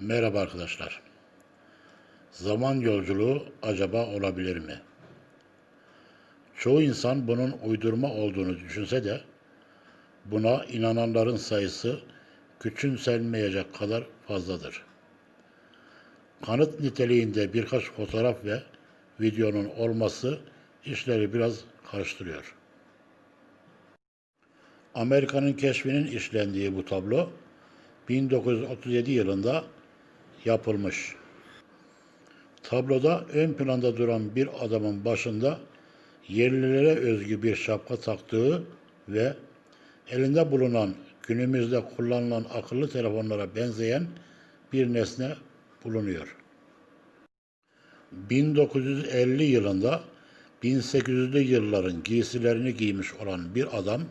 Merhaba arkadaşlar. Zaman yolculuğu acaba olabilir mi? Çoğu insan bunun uydurma olduğunu düşünse de buna inananların sayısı küçümsenmeyecek kadar fazladır. Kanıt niteliğinde birkaç fotoğraf ve videonun olması işleri biraz karıştırıyor. Amerika'nın keşfinin işlendiği bu tablo 1937 yılında yapılmış. Tabloda ön planda duran bir adamın başında yerlilere özgü bir şapka taktığı ve elinde bulunan günümüzde kullanılan akıllı telefonlara benzeyen bir nesne bulunuyor. 1950 yılında 1800'lü yılların giysilerini giymiş olan bir adam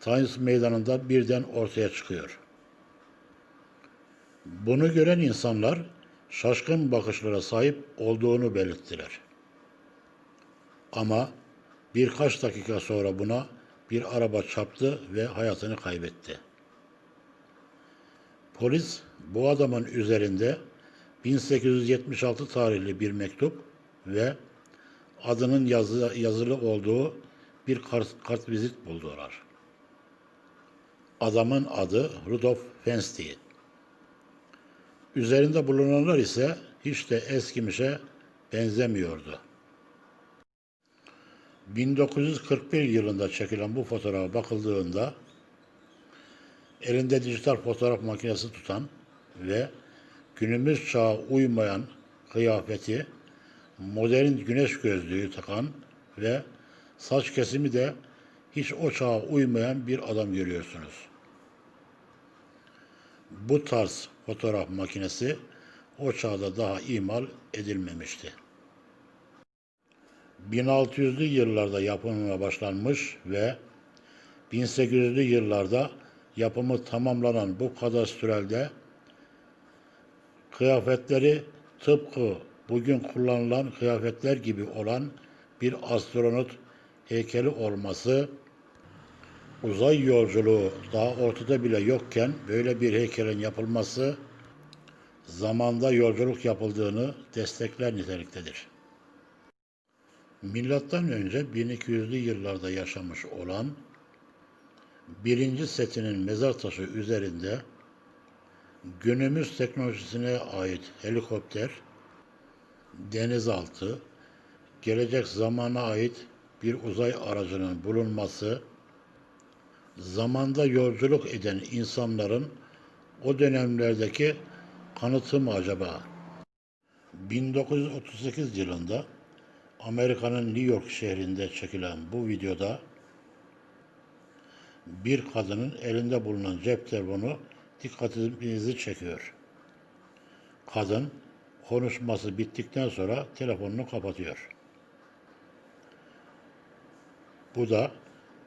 Times Meydanı'nda birden ortaya çıkıyor. Bunu gören insanlar şaşkın bakışlara sahip olduğunu belirttiler. Ama birkaç dakika sonra buna bir araba çarptı ve hayatını kaybetti. Polis bu adamın üzerinde 1876 tarihli bir mektup ve adının yazı, yazılı olduğu bir kart, kartvizit buldular. Adamın adı Rudolf Fenstein. Üzerinde bulunanlar ise hiç de eskimişe benzemiyordu. 1941 yılında çekilen bu fotoğrafa bakıldığında elinde dijital fotoğraf makinesi tutan ve günümüz çağa uymayan kıyafeti, modern güneş gözlüğü takan ve saç kesimi de hiç o çağa uymayan bir adam görüyorsunuz. Bu tarz fotoğraf makinesi o çağda daha imal edilmemişti. 1600'lü yıllarda yapımına başlanmış ve 1800'lü yıllarda yapımı tamamlanan bu kadastralde kıyafetleri tıpkı bugün kullanılan kıyafetler gibi olan bir astronot heykeli olması uzay yolculuğu daha ortada bile yokken böyle bir heykelin yapılması zamanda yolculuk yapıldığını destekler niteliktedir. Milattan önce 1200'lü yıllarda yaşamış olan birinci setinin mezar taşı üzerinde günümüz teknolojisine ait helikopter, denizaltı, gelecek zamana ait bir uzay aracının bulunması, zamanda yolculuk eden insanların o dönemlerdeki kanıtı mı acaba? 1938 yılında Amerika'nın New York şehrinde çekilen bu videoda bir kadının elinde bulunan cep telefonu dikkatinizi çekiyor. Kadın konuşması bittikten sonra telefonunu kapatıyor. Bu da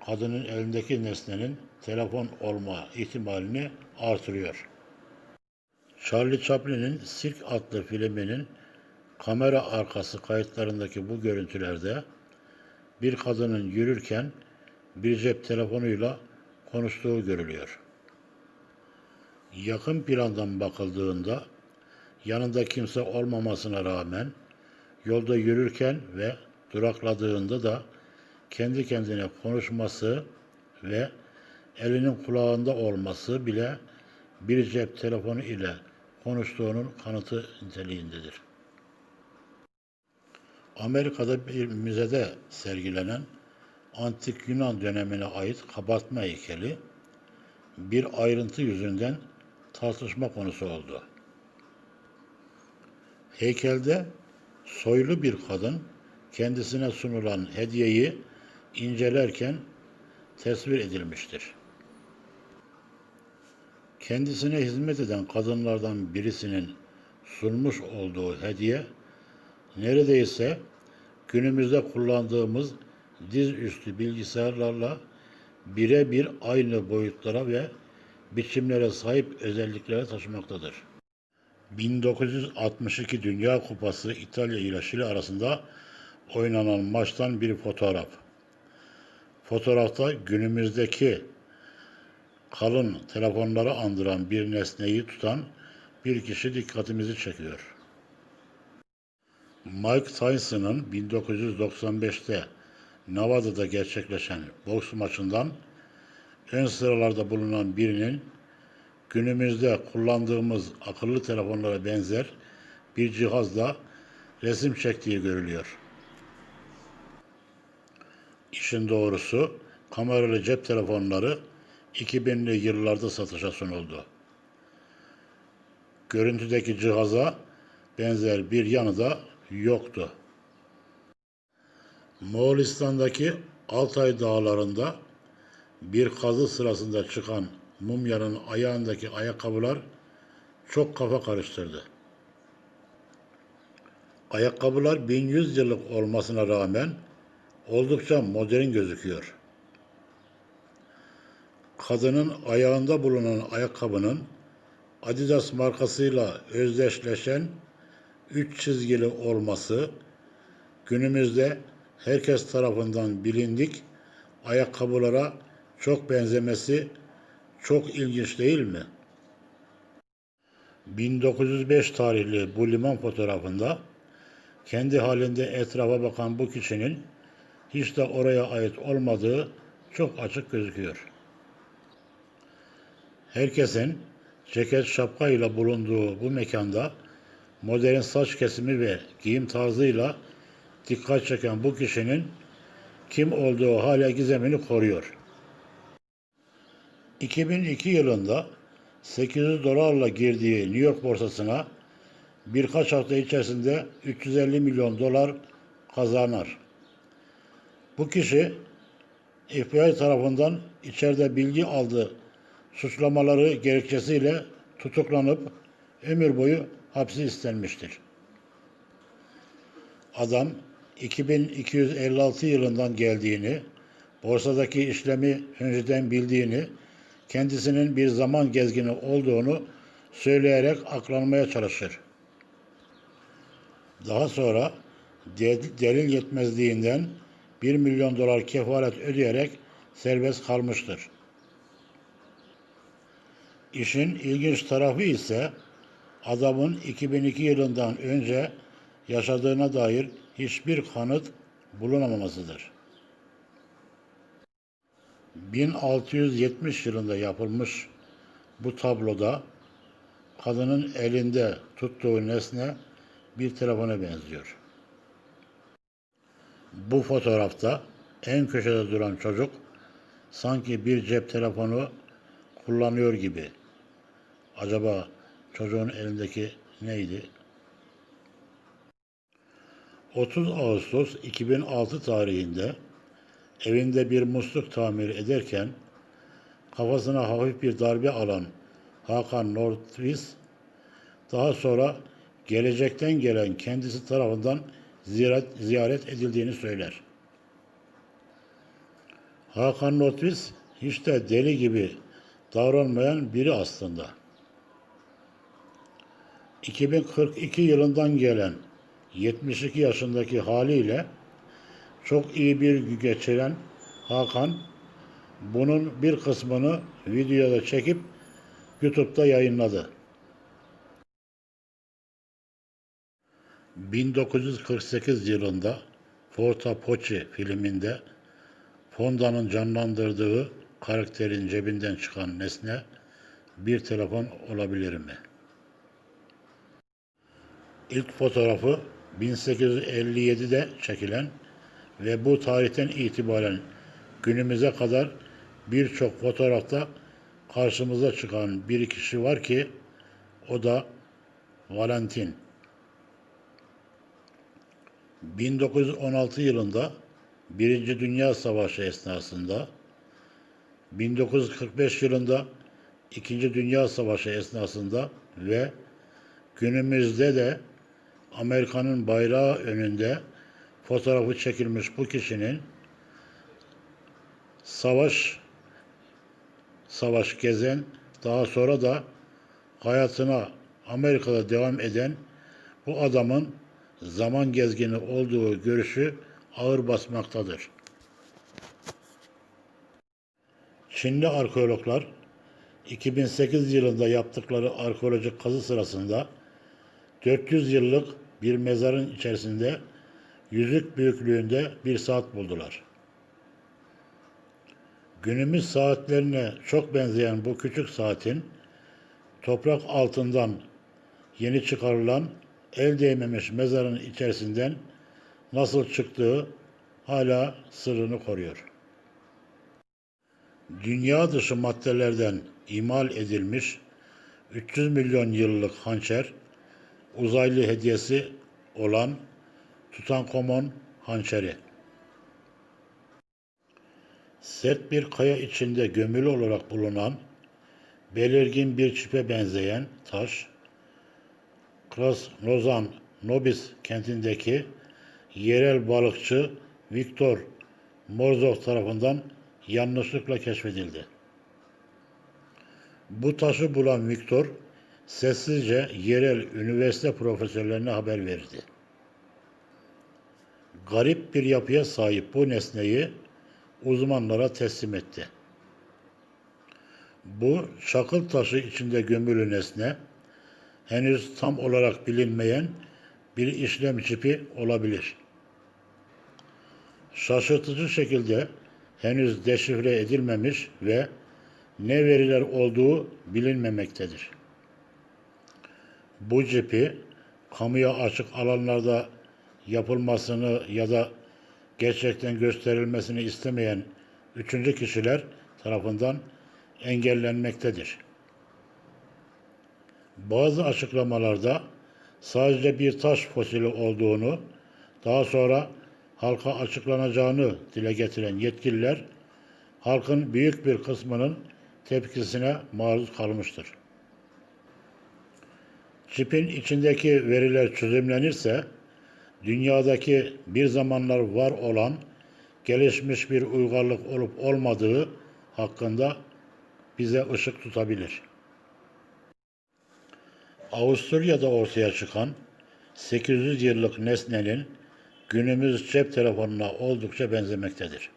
kadının elindeki nesnenin telefon olma ihtimalini artırıyor. Charlie Chaplin'in Sirk adlı filminin kamera arkası kayıtlarındaki bu görüntülerde bir kadının yürürken bir cep telefonuyla konuştuğu görülüyor. Yakın plandan bakıldığında yanında kimse olmamasına rağmen yolda yürürken ve durakladığında da kendi kendine konuşması ve elinin kulağında olması bile bir cep telefonu ile konuştuğunun kanıtı niteliğindedir. Amerika'da bir müzede sergilenen antik Yunan dönemine ait kabartma heykeli bir ayrıntı yüzünden tartışma konusu oldu. Heykelde soylu bir kadın kendisine sunulan hediyeyi incelerken tasvir edilmiştir. Kendisine hizmet eden kadınlardan birisinin sunmuş olduğu hediye neredeyse günümüzde kullandığımız dizüstü bilgisayarlarla birebir aynı boyutlara ve biçimlere sahip özelliklere taşımaktadır. 1962 Dünya Kupası İtalya ile Şili arasında oynanan maçtan bir fotoğraf. Fotoğrafta günümüzdeki kalın telefonları andıran bir nesneyi tutan bir kişi dikkatimizi çekiyor. Mike Tyson'ın 1995'te Nevada'da gerçekleşen boks maçından ön sıralarda bulunan birinin günümüzde kullandığımız akıllı telefonlara benzer bir cihazla resim çektiği görülüyor. İşin doğrusu kameralı cep telefonları 2000'li yıllarda satışa sunuldu. Görüntüdeki cihaza benzer bir yanı da yoktu. Moğolistan'daki Altay dağlarında bir kazı sırasında çıkan mumyanın ayağındaki ayakkabılar çok kafa karıştırdı. Ayakkabılar 1100 yıllık olmasına rağmen oldukça modern gözüküyor. Kadının ayağında bulunan ayakkabının Adidas markasıyla özdeşleşen üç çizgili olması günümüzde herkes tarafından bilindik ayakkabılara çok benzemesi çok ilginç değil mi? 1905 tarihli bu liman fotoğrafında kendi halinde etrafa bakan bu kişinin hiç de oraya ait olmadığı çok açık gözüküyor. Herkesin ceket şapkayla bulunduğu bu mekanda modern saç kesimi ve giyim tarzıyla dikkat çeken bu kişinin kim olduğu hala gizemini koruyor. 2002 yılında 800 dolarla girdiği New York borsasına birkaç hafta içerisinde 350 milyon dolar kazanır. Bu kişi FBI tarafından içeride bilgi aldığı suçlamaları gerekçesiyle tutuklanıp ömür boyu hapsi istenmiştir. Adam 2256 yılından geldiğini, borsadaki işlemi önceden bildiğini, kendisinin bir zaman gezgini olduğunu söyleyerek aklanmaya çalışır. Daha sonra de- delil yetmezliğinden 1 milyon dolar kefalet ödeyerek serbest kalmıştır. İşin ilginç tarafı ise adamın 2002 yılından önce yaşadığına dair hiçbir kanıt bulunamamasıdır. 1670 yılında yapılmış bu tabloda kadının elinde tuttuğu nesne bir telefona benziyor. Bu fotoğrafta en köşede duran çocuk sanki bir cep telefonu kullanıyor gibi. Acaba çocuğun elindeki neydi? 30 Ağustos 2006 tarihinde evinde bir musluk tamir ederken kafasına hafif bir darbe alan Hakan Nordqvist daha sonra gelecekten gelen kendisi tarafından ziyaret, ziyaret edildiğini söyler. Hakan Nordqvist hiç de deli gibi davranmayan biri aslında. 2042 yılından gelen 72 yaşındaki haliyle çok iyi bir gün geçiren Hakan bunun bir kısmını videoda çekip YouTube'da yayınladı. 1948 yılında Forta Pochi filminde Fonda'nın canlandırdığı karakterin cebinden çıkan nesne bir telefon olabilir mi? İlk fotoğrafı 1857'de çekilen ve bu tarihten itibaren günümüze kadar birçok fotoğrafta karşımıza çıkan bir kişi var ki o da Valentin. 1916 yılında Birinci Dünya Savaşı esnasında 1945 yılında İkinci Dünya Savaşı esnasında ve günümüzde de Amerika'nın bayrağı önünde fotoğrafı çekilmiş bu kişinin savaş savaş gezen daha sonra da hayatına Amerika'da devam eden bu adamın zaman gezgini olduğu görüşü ağır basmaktadır. Çinli arkeologlar 2008 yılında yaptıkları arkeolojik kazı sırasında 400 yıllık bir mezarın içerisinde yüzük büyüklüğünde bir saat buldular. Günümüz saatlerine çok benzeyen bu küçük saatin toprak altından yeni çıkarılan el değmemiş mezarın içerisinden nasıl çıktığı hala sırrını koruyor. Dünya dışı maddelerden imal edilmiş 300 milyon yıllık hançer uzaylı hediyesi olan Tutankamon hançeri. Sert bir kaya içinde gömülü olarak bulunan belirgin bir çipe benzeyen taş, Krasnozan Nobis kentindeki yerel balıkçı Viktor Morzov tarafından yanlışlıkla keşfedildi. Bu taşı bulan Viktor sessizce yerel üniversite profesörlerine haber verdi. Garip bir yapıya sahip bu nesneyi uzmanlara teslim etti. Bu çakıl taşı içinde gömülü nesne henüz tam olarak bilinmeyen bir işlem çipi olabilir. Şaşırtıcı şekilde henüz deşifre edilmemiş ve ne veriler olduğu bilinmemektedir. Bu cipi kamuya açık alanlarda yapılmasını ya da gerçekten gösterilmesini istemeyen üçüncü kişiler tarafından engellenmektedir. Bazı açıklamalarda sadece bir taş fosili olduğunu, daha sonra halka açıklanacağını dile getiren yetkililer, halkın büyük bir kısmının tepkisine maruz kalmıştır. Çipin içindeki veriler çözümlenirse, dünyadaki bir zamanlar var olan gelişmiş bir uygarlık olup olmadığı hakkında bize ışık tutabilir. Avusturya'da ortaya çıkan 800 yıllık nesnenin günümüz cep telefonuna oldukça benzemektedir.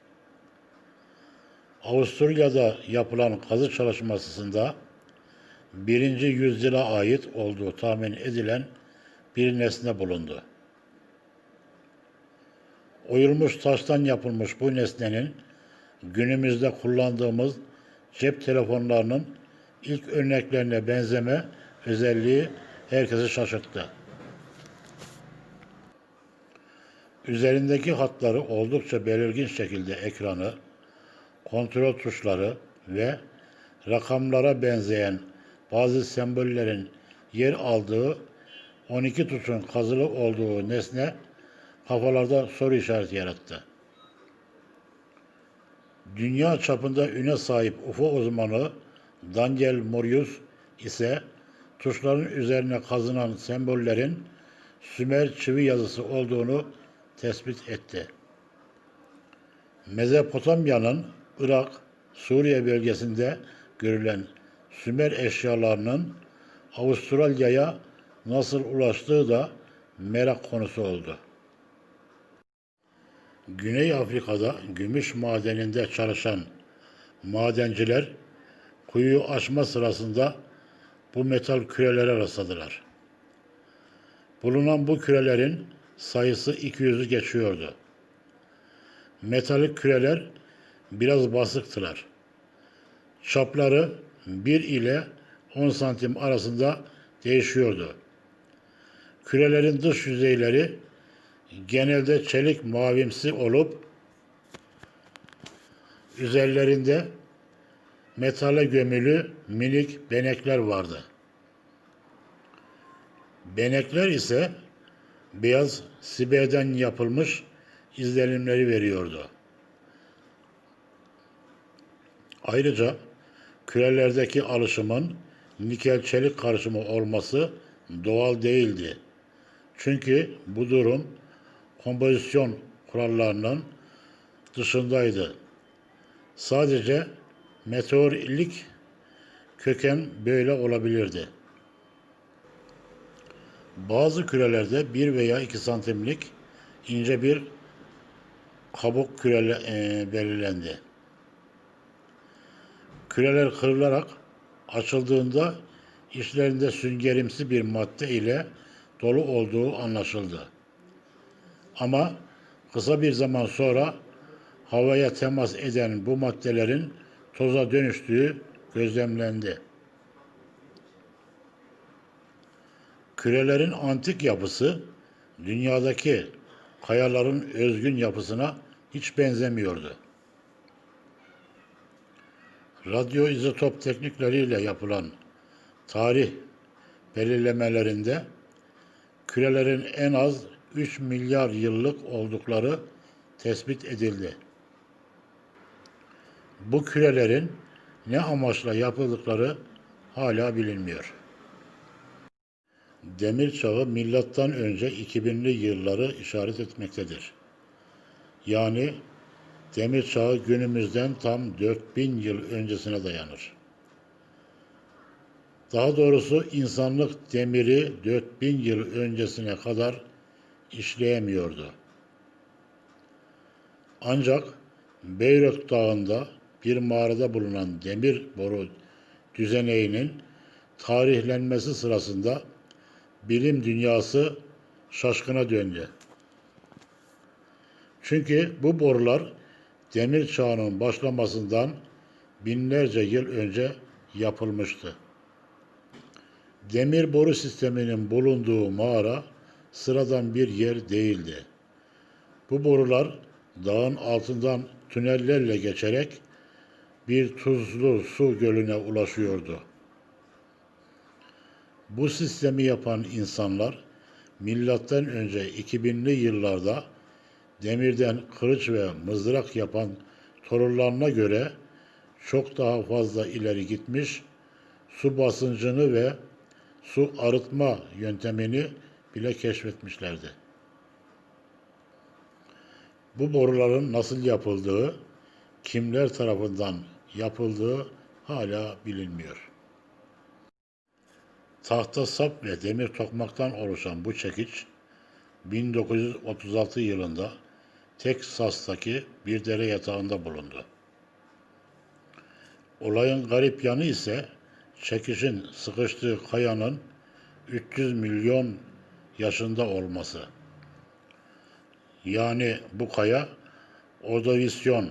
Avusturya'da yapılan kazı çalışmasında birinci yüzyıla ait olduğu tahmin edilen bir nesne bulundu. Oyulmuş taştan yapılmış bu nesnenin günümüzde kullandığımız cep telefonlarının ilk örneklerine benzeme özelliği herkesi şaşırttı. Üzerindeki hatları oldukça belirgin şekilde ekranı, kontrol tuşları ve rakamlara benzeyen bazı sembollerin yer aldığı 12 tuşun kazılı olduğu nesne kafalarda soru işareti yarattı. Dünya çapında üne sahip UFO uzmanı Daniel Morius ise tuşların üzerine kazınan sembollerin Sümer çivi yazısı olduğunu tespit etti. Mezopotamya'nın Irak, Suriye bölgesinde görülen Sümer eşyalarının Avustralya'ya nasıl ulaştığı da merak konusu oldu. Güney Afrika'da gümüş madeninde çalışan madenciler kuyuyu açma sırasında bu metal kürelere rastladılar. Bulunan bu kürelerin sayısı 200'ü geçiyordu. Metalik küreler biraz basıktılar. Çapları 1 ile 10 santim arasında değişiyordu. Kürelerin dış yüzeyleri genelde çelik mavimsi olup üzerlerinde metale gömülü minik benekler vardı. Benekler ise beyaz siberden yapılmış izlenimleri veriyordu. Ayrıca kürelerdeki alışımın nikel çelik karışımı olması doğal değildi. Çünkü bu durum kompozisyon kurallarının dışındaydı. Sadece meteorlik köken böyle olabilirdi. Bazı kürelerde 1 veya 2 santimlik ince bir kabuk kürele, e, belirlendi. Küreler kırılarak açıldığında içlerinde süngerimsi bir madde ile dolu olduğu anlaşıldı. Ama kısa bir zaman sonra havaya temas eden bu maddelerin toza dönüştüğü gözlemlendi. Kürelerin antik yapısı dünyadaki kayaların özgün yapısına hiç benzemiyordu. Radyoizotop teknikleriyle yapılan tarih belirlemelerinde kürelerin en az 3 milyar yıllık oldukları tespit edildi. Bu kürelerin ne amaçla yapıldıkları hala bilinmiyor. Demir çağı milattan önce 2000'li yılları işaret etmektedir. Yani demir çağı günümüzden tam 4000 yıl öncesine dayanır. Daha doğrusu insanlık demiri 4000 yıl öncesine kadar işleyemiyordu. Ancak Beyrut Dağı'nda bir mağarada bulunan demir boru düzeneğinin tarihlenmesi sırasında bilim dünyası şaşkına döndü. Çünkü bu borular demir çağının başlamasından binlerce yıl önce yapılmıştı. Demir boru sisteminin bulunduğu mağara sıradan bir yer değildi. Bu borular dağın altından tünellerle geçerek bir tuzlu su gölüne ulaşıyordu. Bu sistemi yapan insanlar milattan önce 2000'li yıllarda demirden kılıç ve mızrak yapan torunlarına göre çok daha fazla ileri gitmiş, su basıncını ve su arıtma yöntemini bile keşfetmişlerdi. Bu boruların nasıl yapıldığı, kimler tarafından yapıldığı hala bilinmiyor. Tahta sap ve demir tokmaktan oluşan bu çekiç 1936 yılında Teksas'taki bir dere yatağında bulundu. Olayın garip yanı ise çekişin sıkıştığı kayanın 300 milyon yaşında olması. Yani bu kaya Ordovisyon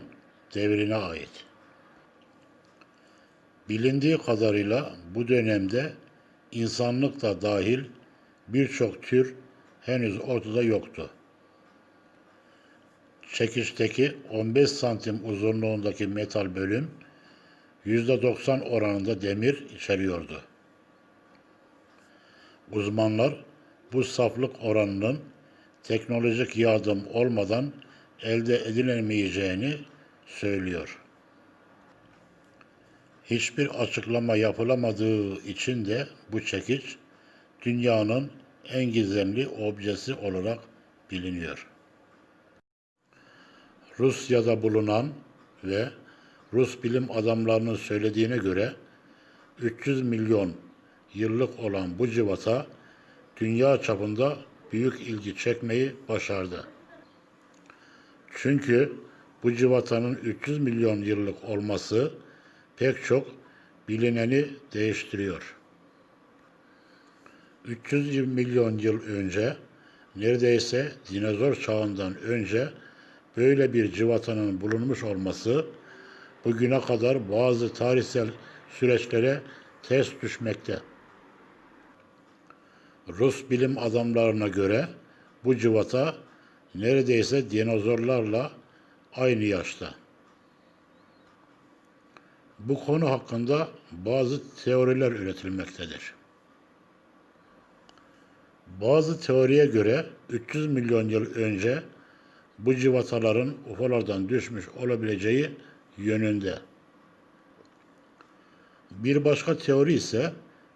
devrine ait. Bilindiği kadarıyla bu dönemde insanlık da dahil birçok tür henüz ortada yoktu. Çekişteki 15 santim uzunluğundaki metal bölüm %90 oranında demir içeriyordu. Uzmanlar bu saflık oranının teknolojik yardım olmadan elde edilemeyeceğini söylüyor. Hiçbir açıklama yapılamadığı için de bu çekiç dünyanın en gizemli objesi olarak biliniyor. Rusya'da bulunan ve Rus bilim adamlarının söylediğine göre 300 milyon yıllık olan bu civata dünya çapında büyük ilgi çekmeyi başardı. Çünkü bu civatanın 300 milyon yıllık olması pek çok bilineni değiştiriyor. 300 milyon yıl önce neredeyse dinozor çağından önce böyle bir civatanın bulunmuş olması bugüne kadar bazı tarihsel süreçlere ters düşmekte. Rus bilim adamlarına göre bu civata neredeyse dinozorlarla aynı yaşta. Bu konu hakkında bazı teoriler üretilmektedir. Bazı teoriye göre 300 milyon yıl önce bu civataların UFO'lardan düşmüş olabileceği yönünde. Bir başka teori ise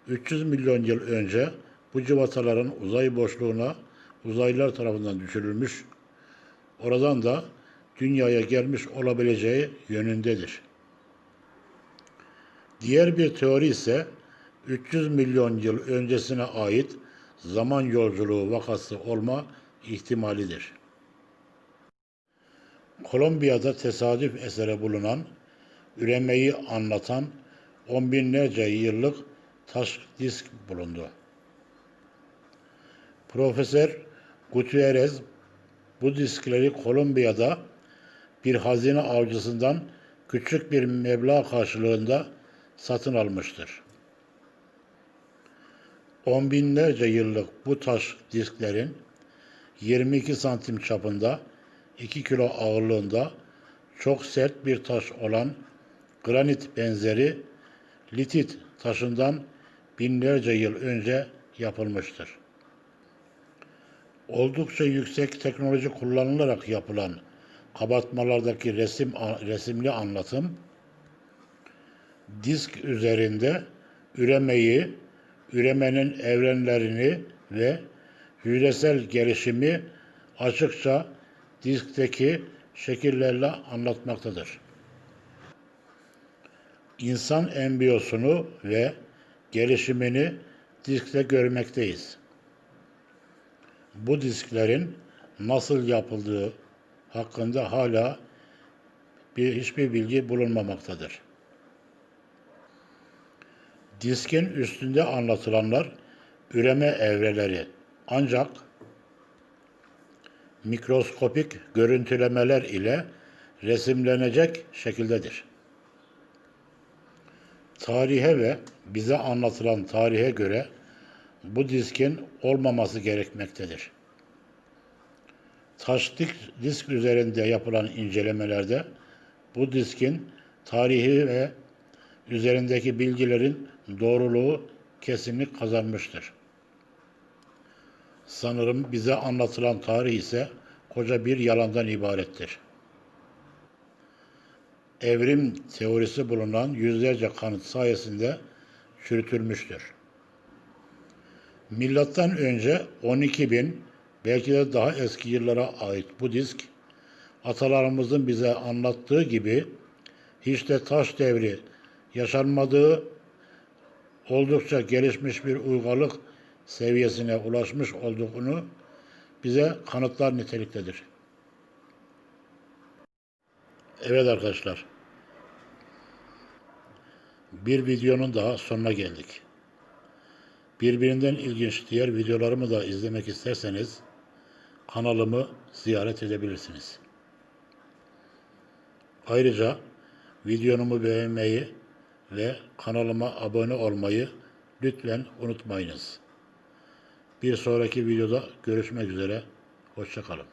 300 milyon yıl önce bu civataların uzay boşluğuna uzaylılar tarafından düşürülmüş, oradan da dünyaya gelmiş olabileceği yönündedir. Diğer bir teori ise 300 milyon yıl öncesine ait zaman yolculuğu vakası olma ihtimalidir. Kolombiya'da tesadüf eseri bulunan üremeyi anlatan on binlerce yıllık taş disk bulundu. Profesör Gutierrez bu diskleri Kolombiya'da bir hazine avcısından küçük bir meblağ karşılığında satın almıştır. On binlerce yıllık bu taş disklerin 22 santim çapında 2 kilo ağırlığında çok sert bir taş olan granit benzeri litit taşından binlerce yıl önce yapılmıştır. Oldukça yüksek teknoloji kullanılarak yapılan kabartmalardaki resim resimli anlatım disk üzerinde üremeyi, üremenin evrenlerini ve hücresel gelişimi açıkça diskteki şekillerle anlatmaktadır. İnsan embiyosunu ve gelişimini diskte görmekteyiz. Bu disklerin nasıl yapıldığı hakkında hala bir hiçbir bilgi bulunmamaktadır. Diskin üstünde anlatılanlar üreme evreleri ancak mikroskopik görüntülemeler ile resimlenecek şekildedir. Tarihe ve bize anlatılan tarihe göre bu diskin olmaması gerekmektedir. Taş disk, üzerinde yapılan incelemelerde bu diskin tarihi ve üzerindeki bilgilerin doğruluğu kesinlik kazanmıştır. Sanırım bize anlatılan tarih ise koca bir yalandan ibarettir. Evrim teorisi bulunan yüzlerce kanıt sayesinde çürütülmüştür. Milattan önce 12 bin belki de daha eski yıllara ait bu disk atalarımızın bize anlattığı gibi hiç de taş devri yaşanmadığı oldukça gelişmiş bir uygarlık seviyesine ulaşmış olduğunu bize kanıtlar niteliktedir. Evet arkadaşlar. Bir videonun daha sonuna geldik. Birbirinden ilginç diğer videolarımı da izlemek isterseniz kanalımı ziyaret edebilirsiniz. Ayrıca videomu beğenmeyi ve kanalıma abone olmayı lütfen unutmayınız. Bir sonraki videoda görüşmek üzere. Hoşçakalın.